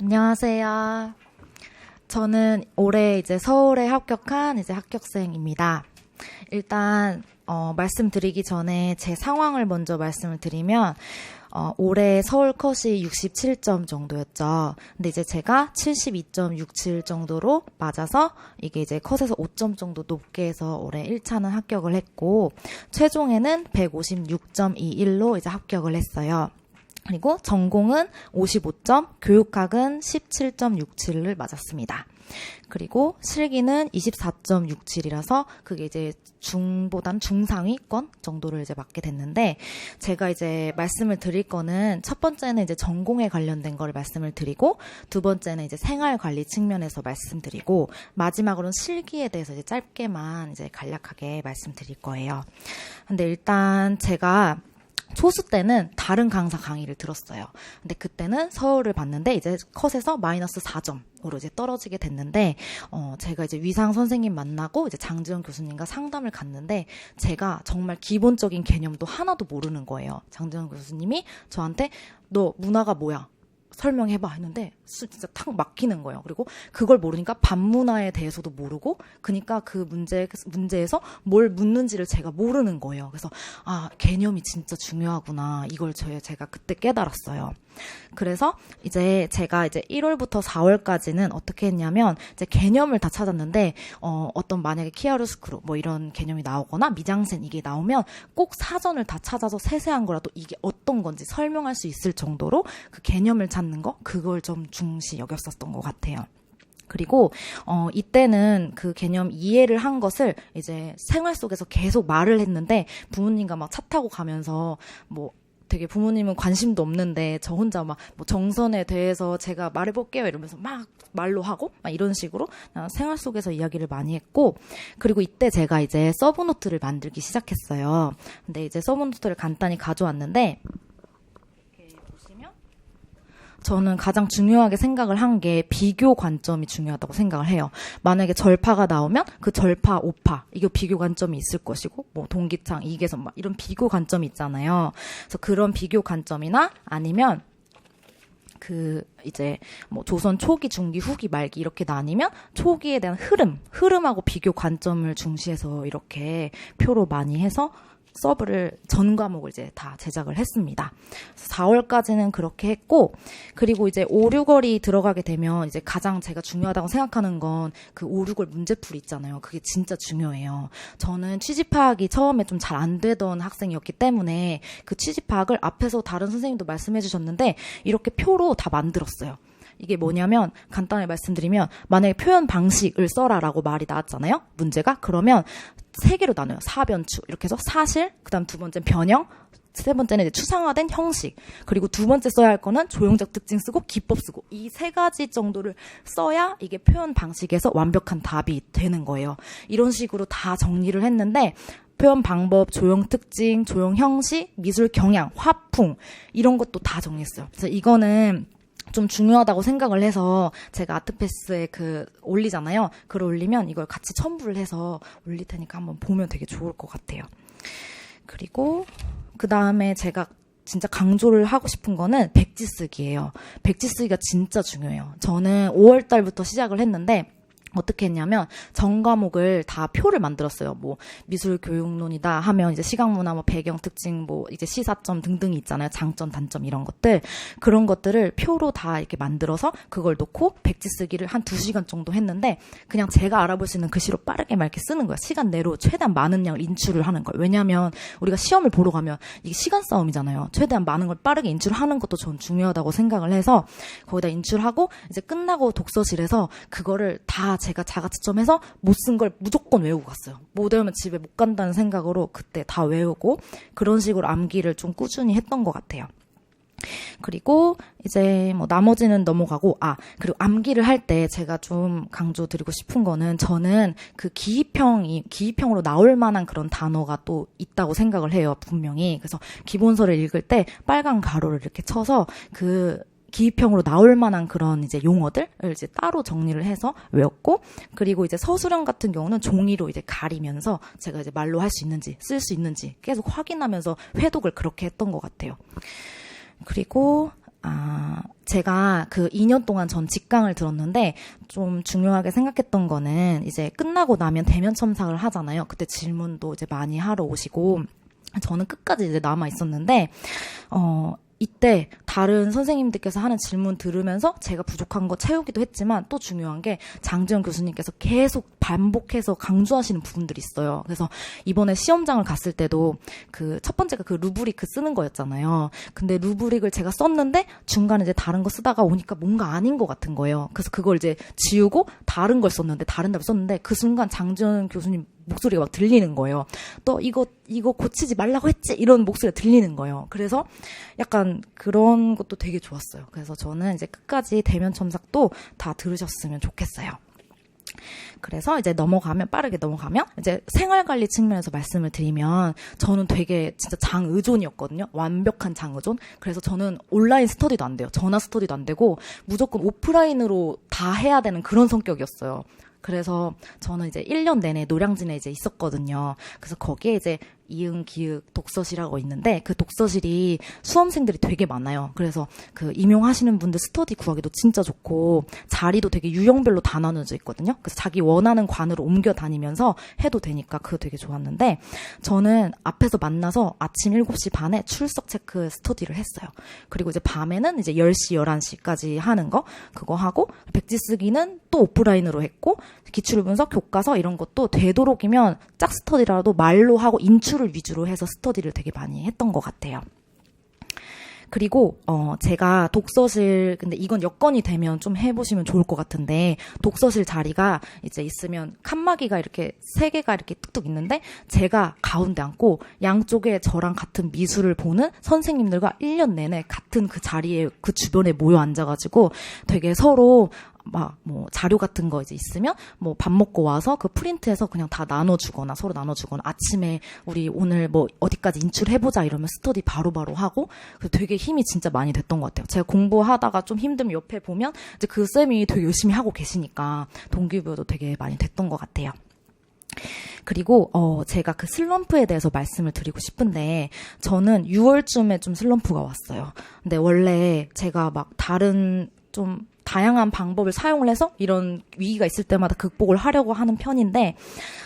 안녕하세요. 저는 올해 이제 서울에 합격한 이제 합격생입니다. 일단 어, 말씀드리기 전에 제 상황을 먼저 말씀을 드리면 어, 올해 서울 컷이 67점 정도였죠. 근데 이제 제가 72.67 정도로 맞아서 이게 이제 컷에서 5점 정도 높게 해서 올해 1차는 합격을 했고 최종에는 156.21로 이제 합격을 했어요. 그리고 전공은 55점, 교육학은 17.67을 맞았습니다. 그리고 실기는 24.67이라서 그게 이제 중보단 중상위권 정도를 이제 맞게 됐는데 제가 이제 말씀을 드릴 거는 첫 번째는 이제 전공에 관련된 걸 말씀을 드리고 두 번째는 이제 생활 관리 측면에서 말씀드리고 마지막으로는 실기에 대해서 이제 짧게만 이제 간략하게 말씀드릴 거예요. 근데 일단 제가 소수 때는 다른 강사 강의를 들었어요. 근데 그때는 서울을 봤는데 이제 컷에서 마이너스 4점으로 이제 떨어지게 됐는데 어 제가 이제 위상 선생님 만나고 이제 장지현 교수님과 상담을 갔는데 제가 정말 기본적인 개념도 하나도 모르는 거예요. 장지현 교수님이 저한테 너 문화가 뭐야? 설명해봐 했는데 진짜 탁 막히는 거예요. 그리고 그걸 모르니까 반문화에 대해서도 모르고 그니까 그 문제 문제에서 뭘 묻는지를 제가 모르는 거예요. 그래서 아 개념이 진짜 중요하구나 이걸 저 제가 그때 깨달았어요. 그래서 이제 제가 이제 1월부터 4월까지는 어떻게 했냐면 이제 개념을 다 찾았는데 어 어떤 만약에 키아루스크루 뭐 이런 개념이 나오거나 미장센 이게 나오면 꼭 사전을 다 찾아서 세세한 거라도 이게 어떤 건지 설명할 수 있을 정도로 그 개념을 찾는 거 그걸 좀 중시 여겼었던 것 같아요. 그리고 어 이때는 그 개념 이해를 한 것을 이제 생활 속에서 계속 말을 했는데 부모님과 막 차 타고 가면서 뭐 되게 부모님은 관심도 없는데 저 혼자 막 뭐 정선에 대해서 제가 말해볼게요 이러면서 막 말로 하고 막 이런 식으로 생활 속에서 이야기를 많이 했고 그리고 이때 제가 이제 서브노트를 만들기 시작했어요. 근데 이제 서브노트를 간단히 가져왔는데 저는 가장 중요하게 생각을 한 게 비교 관점이 중요하다고 생각을 해요. 만약에 절파가 나오면 그 절파, 오파, 이거 비교 관점이 있을 것이고, 뭐 동기창, 이계선 막 이런 비교 관점이 있잖아요. 그래서 그런 비교 관점이나 아니면 그 이제 뭐 조선 초기, 중기, 후기, 말기 이렇게 나뉘면 초기에 대한 흐름, 흐름하고 비교 관점을 중시해서 이렇게 표로 많이 해서 서브를 전 과목을 이제 다 제작을 했습니다. 4월까지는 그렇게 했고 그리고 이제 5, 6월이 들어가게 되면 이제 가장 제가 중요하다고 생각하는 건 그 5, 6월 문제풀이 있잖아요. 그게 진짜 중요해요. 저는 취집 파악이 처음에 좀 잘 안 되던 학생이었기 때문에 그 취집 파악을 앞에서 다른 선생님도 말씀해 주셨는데 이렇게 표로 다 만들었어요. 이게 뭐냐면 간단히 말씀드리면 만약에 표현 방식을 써라라고 말이 나왔잖아요. 문제가 그러면 세 개로 나눠요. 사변추 이렇게 해서 사실 그다음 두 번째 변형 세 번째는 이제 추상화된 형식 그리고 두 번째 써야 할 거는 조형적 특징 쓰고 기법 쓰고 이 세 가지 정도를 써야 이게 표현 방식에서 완벽한 답이 되는 거예요. 이런 식으로 다 정리를 했는데 표현 방법, 조형 특징, 조형 형식, 미술 경향, 화풍 이런 것도 다 정리했어요. 그래서 이거는 좀 중요하다고 생각을 해서 제가 아트패스에 그 올리잖아요. 글 올리면 이걸 같이 첨부를 해서 올릴 테니까 한번 보면 되게 좋을 것 같아요. 그리고 그 다음에 제가 진짜 강조를 하고 싶은 거는 백지 쓰기예요. 백지 쓰기가 진짜 중요해요. 저는 5월 달부터 시작을 했는데 어떻게 했냐면 전 과목을 다 표를 만들었어요. 뭐 미술 교육론이다 하면 이제 시각 문화 뭐 배경 특징 뭐 이제 시사점 등등이 있잖아요. 장점 단점 이런 것들 그런 것들을 표로 다 이렇게 만들어서 그걸 놓고 백지 쓰기를 한 2시간 정도 했는데 그냥 제가 알아볼 수 있는 글씨로 빠르게 막 이렇게 쓰는 거야. 시간 내로 최대한 많은 양을 인출을 하는 걸. 왜냐하면 우리가 시험을 보러 가면 이게 시간 싸움이잖아요. 최대한 많은 걸 빠르게 인출하는 것도 전 중요하다고 생각을 해서 거기다 인출하고 이제 끝나고 독서실에서 그거를 다 제가 자가지점해서 못 쓴 걸 무조건 외우고 갔어요. 못 외우면 집에 못 간다는 생각으로 그때 다 외우고 그런 식으로 암기를 좀 꾸준히 했던 것 같아요. 그리고 이제 뭐 나머지는 넘어가고 아 그리고 암기를 할 때 제가 좀 강조드리고 싶은 거는 저는 그 기입형이 기입형으로 나올 만한 그런 단어가 또 있다고 생각을 해요 분명히 그래서 기본서를 읽을 때 빨간 가로를 이렇게 쳐서 그 기입형으로 나올 만한 그런 이제 용어들을 이제 따로 정리를 해서 외웠고 그리고 이제 서술형 같은 경우는 종이로 이제 가리면서 제가 이제 말로 할 수 있는지 쓸 수 있는지 계속 확인하면서 회독을 그렇게 했던 것 같아요. 그리고 아, 제가 그 2년 동안 전 직강을 들었는데 좀 중요하게 생각했던 거는 이제 끝나고 나면 대면 첨삭을 하잖아요. 그때 질문도 이제 많이 하러 오시고 저는 끝까지 이제 남아 있었는데 어 이때 다른 선생님들께서 하는 질문 들으면서 제가 부족한 거 채우기도 했지만 또 중요한 게 장지현 교수님께서 계속 반복해서 강조하시는 부분들이 있어요. 그래서 이번에 시험장을 갔을 때도 그 첫 번째가 그 루브리크 쓰는 거였잖아요. 근데 루브릭을 제가 썼는데 중간에 이제 다른 거 쓰다가 오니까 뭔가 아닌 것 같은 거예요. 그래서 그걸 이제 지우고 다른 걸 썼는데 다른 답을 썼는데 그 순간 장지현 교수님 목소리가 막 들리는 거예요. 또 이거 이거 고치지 말라고 했지 이런 목소리가 들리는 거예요. 그래서 약간 그런 것도 되게 좋았어요. 그래서 저는 이제 끝까지 대면 첨삭도 다 들으셨으면 좋겠어요. 그래서 이제 넘어가면 빠르게 넘어가면 이제 생활 관리 측면에서 말씀을 드리면 저는 되게 진짜 장의존이었거든요. 완벽한 장의존. 그래서 저는 온라인 스터디도 안 돼요. 전화 스터디도 안 되고 무조건 오프라인으로 다 해야 되는 그런 성격이었어요. 그래서 저는 이제 1년 내내 노량진에 이제 있었거든요. 그래서 거기에 이제 이응 기획 독서실하고 있는데 그 독서실이 수험생들이 되게 많아요. 그래서 그 임용하시는 분들 스터디 구하기도 진짜 좋고 자리도 되게 유형별로 다 나눠져 있거든요. 그래서 자기 원하는 관으로 옮겨 다니면서 해도 되니까 그거 되게 좋았는데 저는 앞에서 만나서 아침 7시 반에 출석 체크 스터디를 했어요. 그리고 이제 밤에는 이제 10시, 11시까지 하는 거 그거 하고 백지 쓰기는 또 오프라인으로 했고 기출 분석, 교과서 이런 것도 되도록이면 짝 스터디라도 말로 하고 인출 을 위주로 해서 스터디를 되게 많이 했던 것 같아요. 그리고 어 제가 독서실 근데 이건 여건이 되면 좀 해보시면 좋을 것 같은데 독서실 자리가 이제 있으면 칸막이가 이렇게 세 개가 이렇게 뚝뚝 있는데 제가 가운데 앉고 양쪽에 저랑 같은 미술을 보는 선생님들과 1년 내내 같은 그 자리에 그 주변에 모여 앉아가지고 되게 서로 막 뭐 자료 같은 거 이제 있으면 뭐 밥 먹고 와서 그 프린트해서 그냥 다 나눠주거나 서로 나눠주거나 아침에 우리 오늘 뭐 어디까지 인출해보자 이러면 스터디 바로바로 바로 하고 되게 힘이 진짜 많이 됐던 것 같아요. 제가 공부하다가 좀 힘들면 옆에 보면 이제 그 쌤이 되게 열심히 하고 계시니까 동기부여도 되게 많이 됐던 것 같아요. 그리고 어 제가 그 슬럼프에 대해서 말씀을 드리고 싶은데 저는 6월쯤에 좀 슬럼프가 왔어요. 근데 원래 제가 막 다른 좀 다양한 방법을 사용을 해서 이런 위기가 있을 때마다 극복을 하려고 하는 편인데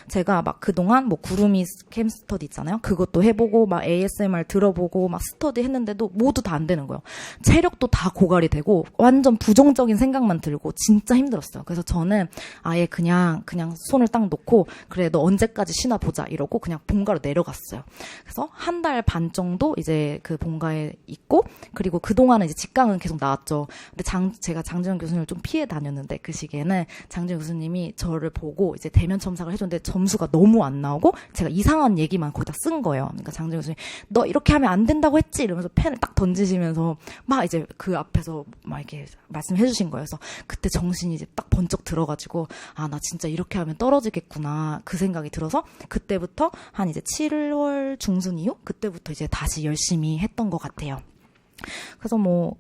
제가 막 그동안 뭐 구름이 캠 스터디 있잖아요. 그것도 해보고 막 ASMR 들어보고 막 스터디 했는데도 모두 다 안 되는 거예요. 체력도 다 고갈이 되고 완전 부정적인 생각만 들고 진짜 힘들었어요. 그래서 저는 아예 그냥 그냥 손을 딱 놓고 그래 너 언제까지 쉬나 보자 이러고 그냥 본가로 내려갔어요. 그래서 한 달 반 정도 이제 그 본가에 있고 그리고 그 동안은 이제 직강은 계속 나왔죠. 근데 장 제가 장준 장지현 교수님을 좀 피해 다녔는데 그 시기에는 장지현 교수님이 저를 보고 이제 대면 첨삭을 해줬는데 점수가 너무 안 나오고 제가 이상한 얘기만 거기다 쓴 거예요. 그러니까 장지현 교수님 너 이렇게 하면 안 된다고 했지 이러면서 펜을 딱 던지시면서 막 이제 그 앞에서 막 이렇게 말씀해 주신 거예요. 그래서 그때 정신이 이제 딱 번쩍 들어가지고 아 나 진짜 이렇게 하면 떨어지겠구나 그 생각이 들어서 그때부터 한 이제 7월 중순 이후 그때부터 이제 다시 열심히 했던 것 같아요. 그래서 뭐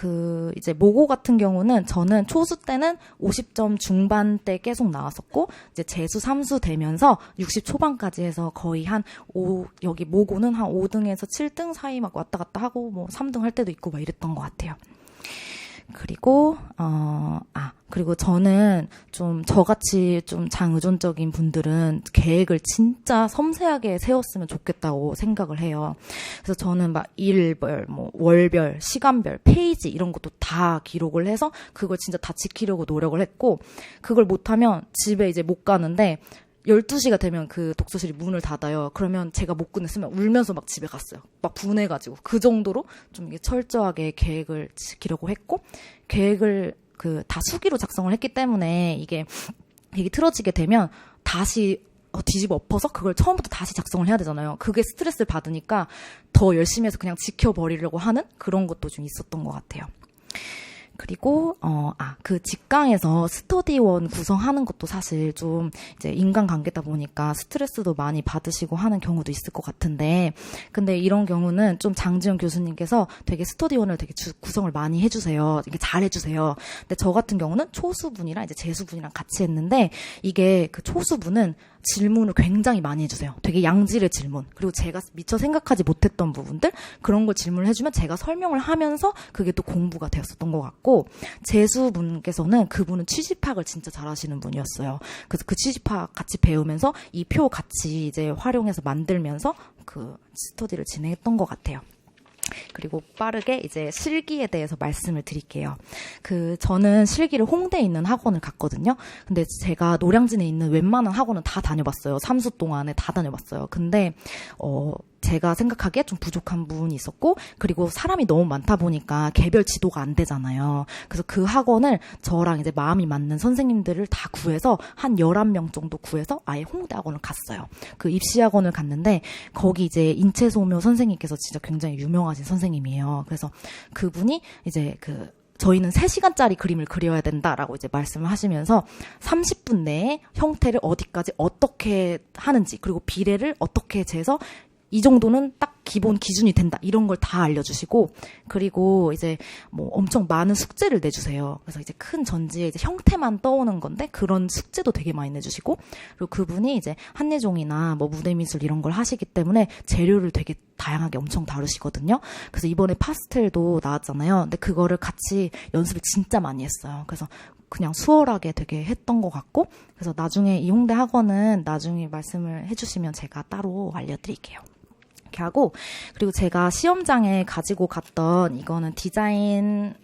그 이제 모고 같은 경우는 저는 초수 때는 50점 중반대 계속 나왔었고 이제 재수 3수 되면서 60 초반까지 해서 거의 한 5, 여기 모고는 한 5등에서 7등 사이 막 왔다 갔다 하고 뭐 3등 할 때도 있고 막 이랬던 것 같아요. 그리고 어, 아, 그리고 저는 좀 저같이 좀 장의존적인 분들은 계획을 진짜 섬세하게 세웠으면 좋겠다고 생각을 해요. 그래서 저는 막 일별, 뭐 월별, 시간별, 페이지 이런 것도 다 기록을 해서 그걸 진짜 다 지키려고 노력을 했고 그걸 못하면 집에 이제 못 가는데 12시가 되면 그 독서실이 문을 닫아요. 그러면 제가 못 끝냈으면 울면서 막 집에 갔어요. 막 분해가지고. 그 정도로 좀 이게 철저하게 계획을 지키려고 했고, 계획을 그 다 수기로 작성을 했기 때문에 이게 이게 틀어지게 되면 다시 어, 뒤집어 엎어서 그걸 처음부터 다시 작성을 해야 되잖아요. 그게 스트레스를 받으니까 더 열심히 해서 그냥 지켜버리려고 하는 그런 것도 좀 있었던 것 같아요. 그리고 어 아 그 직강에서 스터디원 구성하는 것도 사실 좀 이제 인간관계다 보니까 스트레스도 많이 받으시고 하는 경우도 있을 것 같은데 근데 이런 경우는 좀 장지영 교수님께서 되게 스터디원을 되게 주, 구성을 많이 해주세요. 이게 잘 해주세요. 근데 저 같은 경우는 초수분이랑 이제 재수분이랑 같이 했는데 이게 그 초수분은 질문을 굉장히 많이 해주세요. 되게 양질의 질문. 그리고 제가 미처 생각하지 못했던 부분들, 그런 걸 질문을 해주면 제가 설명을 하면서 그게 또 공부가 되었었던 것 같고, 재수분께서는 그분은 취집학을 진짜 잘하시는 분이었어요. 그래서 그 취집학 같이 배우면서 이 표 같이 이제 활용해서 만들면서 그 스터디를 진행했던 것 같아요. 그리고 빠르게 이제 실기에 대해서 말씀을 드릴게요. 그 저는 실기를 홍대에 있는 학원을 갔거든요. 근데 제가 노량진에 있는 웬만한 학원은 다 다녀봤어요. 3수 동안에 다 다녀봤어요. 근데 어 제가 생각하기에 좀 부족한 부분이 있었고 그리고 사람이 너무 많다 보니까 개별 지도가 안 되잖아요. 그래서 그 학원을 저랑 이제 마음이 맞는 선생님들을 다 구해서 한 11명 정도 구해서 아예 홍대 학원을 갔어요. 그 입시 학원을 갔는데 거기 이제 인체 소묘 선생님께서 진짜 굉장히 유명하신 선생님이에요. 그래서 그분이 이제 그 저희는 3시간짜리 그림을 그려야 된다라고 이제 말씀을 하시면서 30분 내에 형태를 어디까지 어떻게 하는지 그리고 비례를 어떻게 재서 이 정도는 딱 기본 기준이 된다. 이런 걸 다 알려주시고, 그리고 이제 뭐 엄청 많은 숙제를 내주세요. 그래서 이제 큰 전지에 이제 형태만 떠오는 건데, 그런 숙제도 되게 많이 내주시고, 그리고 그분이 이제 한예종이나 뭐 무대미술 이런 걸 하시기 때문에 재료를 되게 다양하게 엄청 다루시거든요. 그래서 이번에 파스텔도 나왔잖아요. 근데 그거를 같이 연습을 진짜 많이 했어요. 그래서 그냥 수월하게 되게 했던 것 같고, 그래서 나중에 이 홍대 학원은 나중에 말씀을 해주시면 제가 따로 알려드릴게요. 이렇게 하고 그리고 제가 시험장에 가지고 갔던 이거는 디자인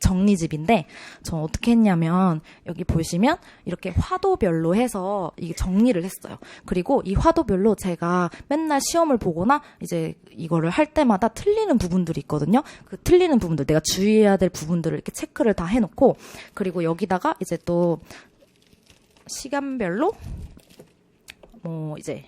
정리집인데 저 어떻게 했냐면 여기 보시면 이렇게 화도별로 해서 이게 정리를 했어요. 그리고 이 화도별로 제가 맨날 시험을 보거나 이제 이거를 할 때마다 틀리는 부분들이 있거든요. 그 틀리는 부분들 내가 주의해야 될 부분들을 이렇게 체크를 다 해놓고 그리고 여기다가 이제 또 시간별로 뭐 이제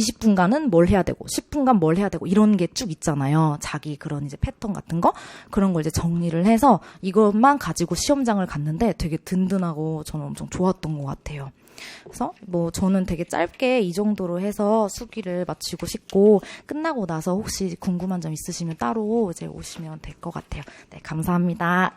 20분간은 뭘 해야 되고 10분간 뭘 해야 되고 이런 게 쭉 있잖아요. 자기 그런 이제 패턴 같은 거 그런 걸 이제 정리를 해서 이것만 가지고 시험장을 갔는데 되게 든든하고 저는 엄청 좋았던 것 같아요. 그래서 뭐 저는 되게 짧게 이 정도로 해서 수기를 마치고 싶고 끝나고 나서 혹시 궁금한 점 있으시면 따로 이제 오시면 될 것 같아요. 네, 감사합니다.